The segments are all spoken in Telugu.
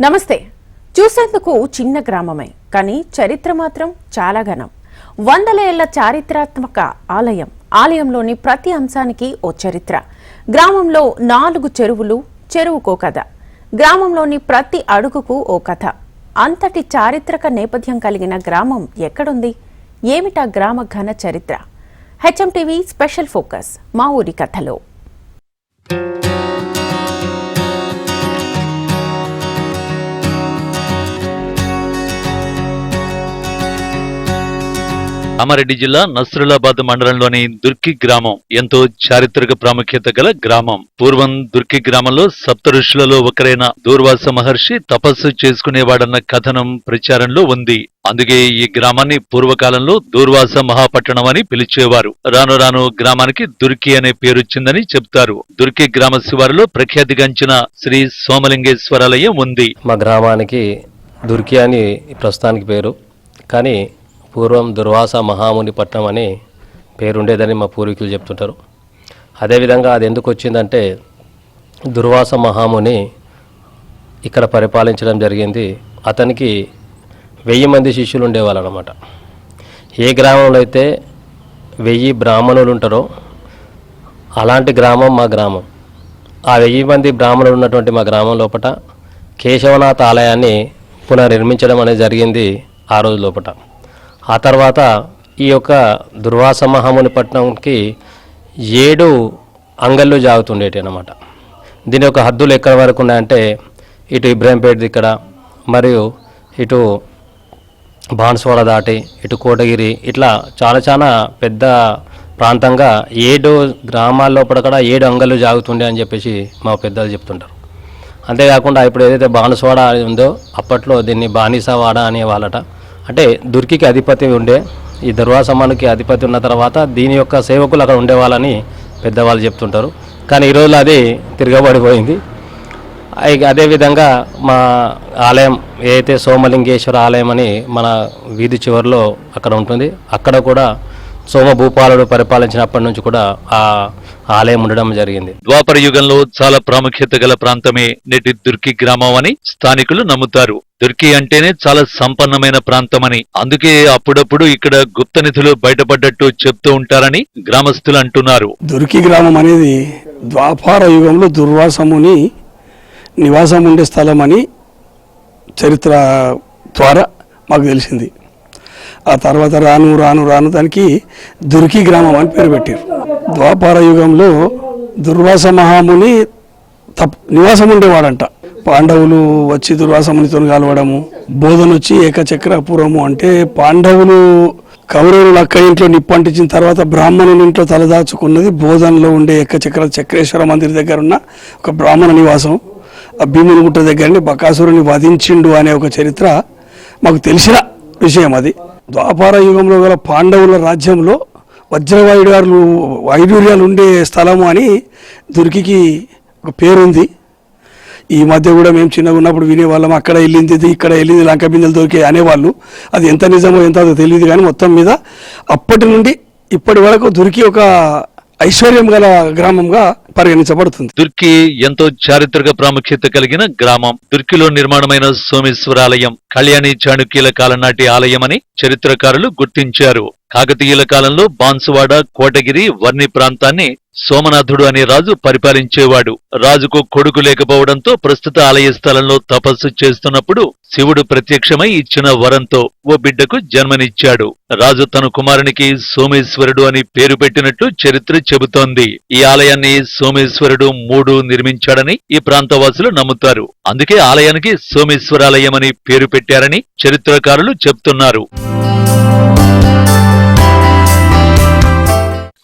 నమస్తే. చూసేందుకు చిన్న గ్రామమే కానీ చరిత్ర మాత్రం చాలా ఘనం. వందల ఏళ్ళ చారిత్రాత్మక ఆలయం ఆలయంలోని ప్రతి అంశానికి ఓ చరిత్ర. గ్రామంలో నాలుగు చెరువులు చెరువుకో కథ. గ్రామంలోని ప్రతి అడుగుకు ఓ కథ. అంతటి చారిత్రక నేపథ్యం కలిగిన గ్రామం ఎక్కడుంది? ఏమిటా గ్రామ ఘన చరిత్ర? హెచ్ఎం టీవీ స్పెషల్ ఫోకస్ మా ఊరి కథలో. కామారెడ్డి జిల్లా నస్రులాబాద్ మండలంలోని దుర్కి గ్రామం ఎంతో చారిత్రక ప్రాముఖ్యత గల గ్రామం. పూర్వం దుర్కి గ్రామంలో సప్త ఋషులలో ఒకరైన దూర్వాస మహర్షి తపస్సు చేసుకునేవాడన్న కథనం ప్రచారంలో ఉంది. అందుకే ఈ గ్రామాన్ని పూర్వకాలంలో దూర్వాస మహాపట్టణం అని పిలిచేవారు. రాను రాను గ్రామానికి దుర్కి అనే పేరొచ్చిందని చెప్తారు. దుర్కి గ్రామ శివారులో ప్రఖ్యాతిగాంచిన శ్రీ సోమలింగేశ్వరాలయం ఉంది. మా గ్రామానికి దుర్కి అని ప్రస్తుతానికి పేరు. కానీ పూర్వం దుర్వాస మహాముని పట్నం అని పేరుండేదని మా పూర్వీకులు చెప్తుంటారు. అదేవిధంగా అది ఎందుకు వచ్చిందంటే దుర్వాస మహాముని ఇక్కడ పరిపాలించడం జరిగింది. అతనికి వెయ్యి మంది శిష్యులు ఉండేవాళ్ళు అనమాట ఏ గ్రామంలో అయితే వెయ్యి బ్రాహ్మణులు ఉంటారో అలాంటి గ్రామం మా గ్రామం. ఆ వెయ్యి మంది బ్రాహ్మణులు ఉన్నటువంటి మా గ్రామం లోపల కేశవనాథ ఆలయాన్ని పునర్నిర్మించడం అనేది జరిగింది ఆ రోజు లోపల ఆ తర్వాత ఈ యొక్క దుర్వాస మహాముని పట్టణంకి ఏడు అంగళ్ళు జాగుతుండేటి అనమాట దీని యొక్క హద్దులు ఎక్కడి వరకు ఉన్నాయంటే ఇటు ఇబ్రాహీంపేట ఇక్కడ మరియు ఇటు బాన్స్వాడ దాటి ఇటు కోటగిరి ఇట్లా చాలా చాలా పెద్ద ప్రాంతంగా ఏడు గ్రామాల లోపల కూడా ఏడు అంగళ్ళు జాగుతుండే అని చెప్పేసి మా పెద్దలు చెప్తుంటారు. అంతేకాకుండా ఇప్పుడు ఏదైతే బాణస్వాడ ఉందో అప్పట్లో దీన్ని బానిసవాడ అనేవాళ్ళట అంటే దుర్కికి అధిపతి ఉండే ఈ దుర్వాసమానికి అధిపతి ఉన్న తర్వాత దీని యొక్క సేవకులు అక్కడ ఉండేవాళ్ళని పెద్దవాళ్ళు చెప్తుంటారు. కానీ ఈ అది తిరగబడిపోయింది. అదేవిధంగా మా ఆలయం ఏదైతే సోమలింగేశ్వర ఆలయం అని మన వీధి చివరిలో అక్కడ ఉంటుంది అక్కడ కూడా సోమభూపాలుడు పరిపాలించినప్పటి నుంచి కూడా ఆ ఆలయం ఉండడం జరిగింది. ద్వాపర యుగంలో చాలా ప్రాముఖ్యత గల ప్రాంతమే నేటి దుర్కి గ్రామం అని స్థానికులు నమ్ముతారు. దుర్కి అంటేనే చాలా సంపన్నమైన ప్రాంతమని. అందుకే అప్పుడప్పుడు ఇక్కడ గుప్త నిధులు బయటపడ్డట్టు చెప్తూ ఉంటారని గ్రామస్తులు అంటున్నారు. దుర్కి గ్రామం అనేది ద్వాపార యుగంలో దుర్వాసముని నివాసం ఉండే స్థలం అని చరిత్ర ద్వారా మాకు తెలిసింది. ఆ తర్వాత రాను రాను రాను దానికి దుర్కి గ్రామం అని పేరు పెట్టారు. ద్వాపార యుగంలో దుర్వాస మహాముని తప్ నివాసం ఉండేవాడంట. పాండవులు వచ్చి దుర్వాసమునితో కలవడము బోధన వచ్చి ఏకచక్రపురము అంటే పాండవులు కౌరవులు అక్క ఇంట్లో నిప్పంటించిన తర్వాత బ్రాహ్మణుని ఇంట్లో తలదాచుకున్నది బోధనలో ఉండే ఏకచక్ర చక్రేశ్వర మందిర్ దగ్గర ఉన్న ఒక బ్రాహ్మణ నివాసం. ఆ భీమునిగుట్ట దగ్గరని బకాసురుని వధించిండు అనే ఒక చరిత్ర మాకు తెలిసిన విషయం అది. ద్వాపార యుగంలో గల పాండవుల రాజ్యంలో వజ్రవాయుడు గారు వైడూర్యాలు ఉండే స్థలము అని దుర్గికి ఒక పేరుంది. ఈ మధ్య కూడా మేము చిన్నగా ఉన్నప్పుడు వినేవాళ్ళం అక్కడ వెళ్ళింది ఇది, ఇక్కడ వెళ్ళింది లంక బిందెలు దొరికే అనేవాళ్ళు. అది ఎంత నిజమో ఎంత తెలియదు కానీ మొత్తం మీద అప్పటి నుండి ఇప్పటి వరకు దొరికి ఒక ఐశ్వర్యం గల గ్రామంగా పరిగణించబడుతుంది. దుర్కి ఎంతో చారిత్రక ప్రాముఖ్యత కలిగిన గ్రామం. దుర్కిలో నిర్మాణమైన సోమేశ్వరాలయం కళ్యాణి చాణుక్యుల కాలం నాటి ఆలయమని చరిత్రకారులు గుర్తించారు. కాకతీయుల కాలంలో బాన్సువాడ కోటగిరి వర్ణి ప్రాంతాన్ని సోమనాథుడు అనే రాజు పరిపాలించేవాడు. రాజుకు కొడుకు లేకపోవడంతో ప్రస్తుత ఆలయ స్థలంలో తపస్సు చేస్తున్నప్పుడు శివుడు ప్రత్యక్షమై ఇచ్చిన వరంతో ఓ బిడ్డకు జన్మనిచ్చాడు. రాజు తన కుమారునికి సోమేశ్వరుడు అని పేరు పెట్టినట్టు చరిత్ర చెబుతోంది. ఈ ఆలయాన్ని సోమేశ్వరుడు మూడు నిర్మించాడని ఈ ప్రాంతవాసులు నమ్ముతారు. అందుకే ఆలయానికి సోమేశ్వరాలయం అని పేరు పెట్టారని చరిత్రకారులు చెప్తున్నారు.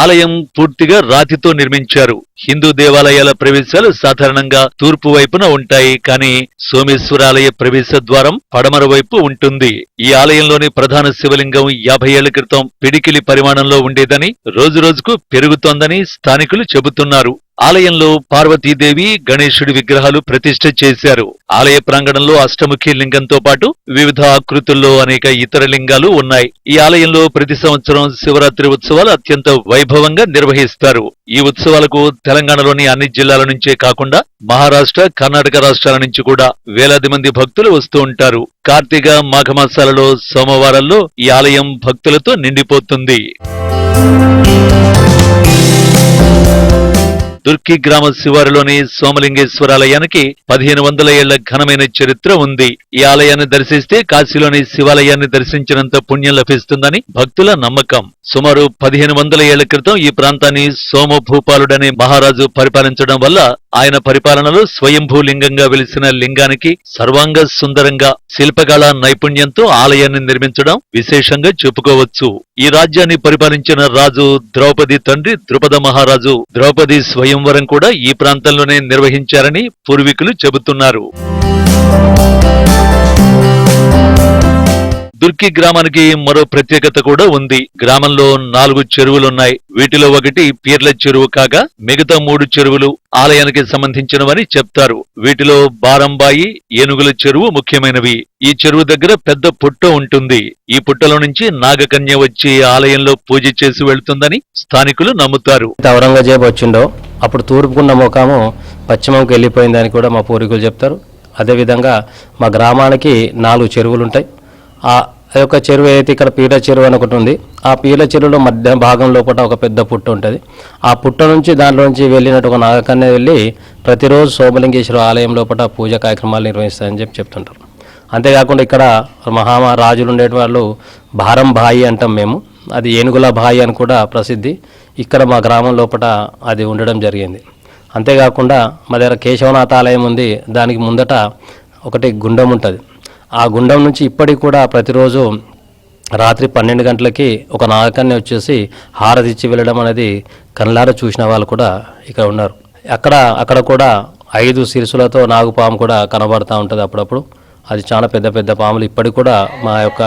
ఆలయం పూర్తిగా రాతితో నిర్మించారు. హిందూ దేవాలయాల ప్రవేశాలు సాధారణంగా తూర్పు వైపున ఉంటాయి కానీ సోమేశ్వరాలయ ప్రవేశ ద్వారం పడమర వైపు ఉంటుంది. ఈ ఆలయంలోని ప్రధాన శివలింగం యాభై ఏళ్ళ క్రితం పిడికిలి పరిమాణంలో ఉండేదని రోజు రోజుకు పెరుగుతోందని స్థానికులు చెబుతున్నారు. ఆలయంలో పార్వతీదేవి గణేశుడి విగ్రహాలు ప్రతిష్ఠ చేశారు. ఆలయ ప్రాంగణంలో అష్టముఖి లింగంతో పాటు వివిధ ఆకృతుల్లో అనేక ఇతర లింగాలు ఉన్నాయి. ఈ ఆలయంలో ప్రతి సంవత్సరం శివరాత్రి ఉత్సవాలు అత్యంత వైభవంగా నిర్వహిస్తారు. ఈ ఉత్సవాలకు తెలంగాణలోని అన్ని జిల్లాల నుంచే కాకుండా మహారాష్ట్ర కర్ణాటక రాష్ట్రాల నుంచి కూడా వేలాది మంది భక్తులు వస్తూ ఉంటారు. కార్తీక మాఘమాసాలలో సోమవారాల్లో ఈ ఆలయం భక్తులతో నిండిపోతుంది. దుర్కి గ్రామ శివారులోని సోమలింగేశ్వరాలయానికి పదిహేను వందల ఏళ్ళ ఘనమైన చరిత్ర ఉంది. ఈ ఆలయాన్ని దర్శిస్తే కాశీలోని శివాలయాన్ని దర్శించినంత పుణ్యం లభిస్తుందని భక్తుల నమ్మకం. సుమారు పదిహేను వందల ఏళ్ళ క్రితం ఈ ప్రాంతాన్ని సోమభూపాలుడనే మహారాజు పరిపాలించడం వల్ల ఆయన పరిపాలనలో స్వయంభూ లింగంగా వెలిసిన లింగానికి సర్వాంగ సుందరంగా శిల్పకళ నైపుణ్యంతో ఆలయాన్ని నిర్మించడం విశేషంగా చెప్పుకోవచ్చు. ఈ రాజ్యాన్ని పరిపాలించిన రాజు ద్రౌపది తండ్రి ద్రుపద మహారాజు ద్రౌపది స్వయంవరం కూడా ఈ ప్రాంతంలోనే నిర్వహించారని పూర్వీకులు చెబుతున్నారు. దుర్కి గ్రామానికి మరో ప్రత్యేకత కూడా ఉంది. గ్రామంలో నాలుగు చెరువులున్నాయి. వీటిలో ఒకటి పీర్ల చెరువు కాగా మిగతా మూడు చెరువులు ఆలయానికి సంబంధించినవని చెప్తారు. వీటిలో బారంబాయి ఏనుగుల చెరువు ముఖ్యమైనవి. ఈ చెరువు దగ్గర పెద్ద పుట్ట ఉంటుంది. ఈ పుట్టలో నుంచి నాగకన్య వచ్చి ఆలయంలో పూజ చేసి వెళ్తుందని స్థానికులు నమ్ముతారు. ఔరంగజేబు వచ్చిండో అప్పుడు తూర్పుకున్న ముఖాము పశ్చిమంకి వెళ్ళిపోయిందని కూడా మా పూర్వీకులు చెప్తారు. అదేవిధంగా మా గ్రామానికి నాలుగు చెరువులు ఉంటాయి ఆ యొక్క చెరువు అయితే ఇక్కడ పీల చెరువు అని ఒకటి ఉంది ఆ పీల చెరువులో మధ్య భాగం లోపల ఒక పెద్ద పుట్ట ఉంటుంది. ఆ పుట్ట నుంచి దాంట్లో నుంచి వెళ్ళినట్టు ఒక నాగకన్య వెళ్ళి ప్రతిరోజు సోమలింగేశ్వర ఆలయం లోపల పూజ కార్యక్రమాలు నిర్వహిస్తారని చెప్పి చెప్తుంటారు. అంతేకాకుండా ఇక్కడ మహామా రాజులు ఉండే వాళ్ళు భారం బాయి అంటాం మేము. అది ఏనుగుల బాయి అని కూడా ప్రసిద్ధి. ఇక్కడ మా గ్రామం లోపల అది ఉండడం జరిగింది. అంతేకాకుండా మా దగ్గర కేశవనాథ ఆలయం ఉంది దానికి ముందట ఒకటి గుండం ఉంటుంది. ఆ గుండం నుంచి ఇప్పటికి కూడా ప్రతిరోజు రాత్రి పన్నెండు గంటలకి ఒక నాగకాన్ని వచ్చేసి హారతిచ్చి వెళ్ళడం అనేది కళ్ళారా చూసిన వాళ్ళు కూడా ఇక్కడ ఉన్నారు. అక్కడ అక్కడ కూడా ఐదు శిరసులతో నాగుపాము కూడా కనబడతా ఉంటుంది అప్పుడప్పుడు. అది చాలా పెద్ద పెద్ద పాములు ఇప్పటికి కూడా మా యొక్క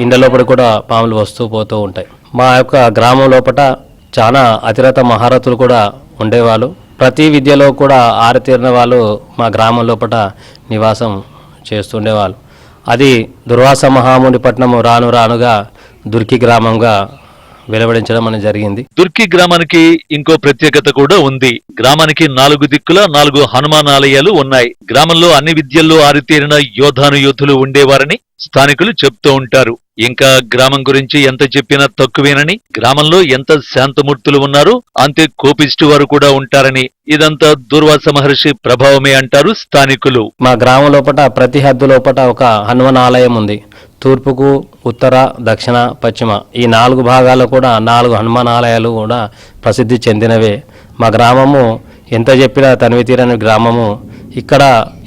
ఇండ్ల లోపల కూడా పాములు వస్తూ పోతూ ఉంటాయి. మా యొక్క గ్రామం లోపల చాలా అతిరత మహారథులు కూడా ఉండేవాళ్ళు. ప్రతి విద్యలో కూడా ఆరితేరిన వాళ్ళు మా గ్రామం లోపల నివాసం చేస్తుండేవాళ్ళు. అది దుర్వాస మహాముని పట్నము రాను రానుగా దుర్కి గ్రామంగా వెలువడించడం అనేది జరిగింది. దుర్కి గ్రామానికి ఇంకో ప్రత్యేకత కూడా ఉంది. గ్రామానికి నాలుగు దిక్కుల నాలుగు హనుమాన్ ఆలయాలు ఉన్నాయి. గ్రామంలో అన్ని విద్యల్లో ఆరితేరిన యోధాను యోధులు ఉండేవారని స్థానికులు చెప్తూ ఉంటారు. ఇంకా గ్రామం గురించి ఎంత చెప్పినా తక్కువేనని గ్రామంలో ఎంత శాంతమూర్తులు ఉన్నారో అంతే కోపిష్టి వారు కూడా ఉంటారని ఇదంతా దుర్వాస మహర్షి ప్రభావమే అంటారు స్థానికులు. మా గ్రామం లోపల ప్రతి హద్దు లోపల ఒక హనుమాన్ ఆలయం ఉంది. తూర్పుకు ఉత్తర దక్షిణ పశ్చిమ ఈ నాలుగు భాగాల్లో కూడా నాలుగు హనుమానాలయాలు కూడా ప్రసిద్ధి చెందినవే. మా గ్రామము ఎంత చెప్పినా తనివి తీరని గ్రామము. ఇక్కడ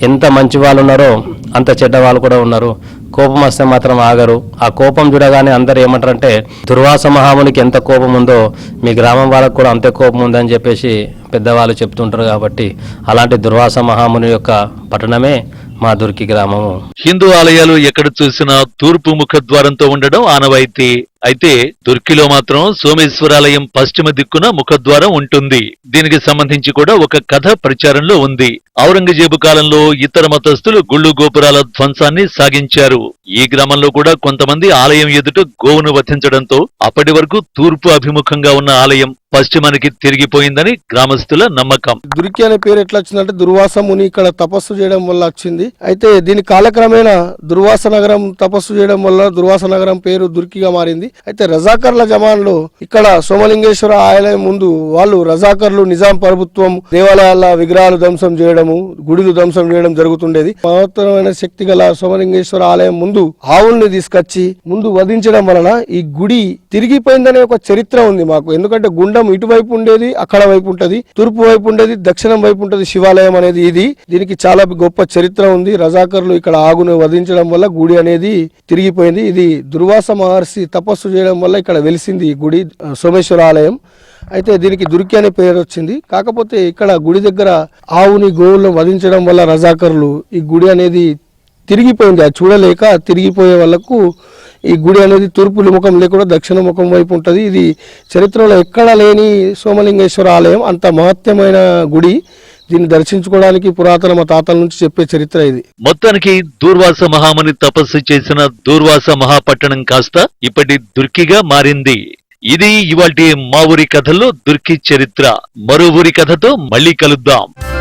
ఎంత మంచి వాళ్ళు ఉన్నారో అంత చెడ్డ వాళ్ళు కూడా ఉన్నారు. కోపం వస్తే మాత్రం ఆగరు. ఆ కోపం చూడగానే అందరు ఏమంటారంటే దుర్వాస మహామునికి ఎంత కోపం ఉందో మీ గ్రామం వాళ్ళకు కూడా అంతే కోపం ఉందని చెప్పేసి పెద్దవాళ్ళు చెప్తుంటారు కాబట్టి అలాంటి దుర్వాస మహాముని యొక్క పట్టణమే మా దుర్కి గ్రామము. హిందూ ఆలయాలు ఎక్కడ చూసినా తూర్పు ముఖద్వారంతో ఉండడం ఆనవాయితీ. అయితే దుర్కిలో మాత్రం సోమేశ్వరాలయం పశ్చిమ దిక్కున ముఖద్వారం ఉంటుంది. దీనికి సంబంధించి కూడా ఒక కథ ప్రచారంలో ఉంది. ఔరంగజేబు కాలంలో ఇతర మతస్థులు గుళ్ళు గోపురాల ధ్వంసాన్ని సాగించారు. ఈ గ్రామంలో కూడా కొంతమంది ఆలయం ఎదుట గోవును వధించడంతో అప్పటి వరకు తూర్పు అభిముఖంగా ఉన్న ఆలయం పశ్చిమానికి తిరిగిపోయిందని గ్రామస్తుల నమ్మకం. దుర్కి అనే పేరు ఎట్లా వచ్చిందంటే దుర్వాస ముని ఇక్కడ తపస్సు చేయడం వల్ల వచ్చింది. అయితే దీని కాలక్రమేణా దుర్వాస నగరం తపస్సు చేయడం వల్ల దుర్వాస నగరం పేరు దుర్కిగా మారింది. అయితే రజాకర్ల జమాన్లో ఇక్కడ సోమలింగేశ్వర ఆలయం ముందు వాళ్ళు రజాకర్లు నిజాం ప్రభుత్వం దేవాలయాల విగ్రహాలు ధ్వంసం చేయడము గుడిలు ధ్వంసం చేయడం జరుగుతుండేది. మహత్తరమైన శక్తి గల సోమలింగేశ్వర ఆలయం ముందు ఆవుల్ని తీసుకొచ్చి ముందు వధించడం వలన ఈ గుడి తిరిగిపోయిందనే ఒక చరిత్ర ఉంది మాకు. ఎందుకంటే గుండె ఇటువైపు ఉండేది అక్కడ వైపు ఉంటది. తూర్పు వైపు ఉండేది దక్షిణం వైపు ఉంటది శివాలయం అనేది ఇది. దీనికి చాలా గొప్ప చరిత్ర ఉంది. రజాకర్లు ఇక్కడ ఆగును వధించడం వల్ల గుడి అనేది తిరిగిపోయింది. ఇది దుర్వాస మహర్షి తపస్సు చేయడం వల్ల ఇక్కడ వెలిసింది ఈ గుడి సోమేశ్వర ఆలయం. అయితే దీనికి దుర్కి అనే పేరు వచ్చింది. కాకపోతే ఇక్కడ గుడి దగ్గర ఆవుని గోవులను వధించడం వల్ల రజాకర్లు ఈ గుడి అనేది తిరిగిపోయింది. అది చూడలేక తిరిగిపోయే వాళ్ళకు ఈ గుడి అనేది తూర్పు ముఖం లేకుండా దక్షిణ ముఖం వైపు ఉంటుంది. ఇది చరిత్రలో ఎక్కడా లేని సోమలింగేశ్వర ఆలయం. అంత మహత్యమైన గుడి. దీన్ని దర్శించుకోవడానికి పురాతన మా తాతల నుంచి చెప్పే చరిత్ర ఇది. మొత్తానికి దూర్వాస మహాముని తపస్సు చేసిన దూర్వాస మహాపట్టణం కాస్త ఇప్పటి దుర్కిగా మారింది. ఇది ఇవాటి మా ఊరి కథల్లో దుర్కి చరిత్ర. మరో ఊరి కథతో మళ్ళీ కలుద్దాం.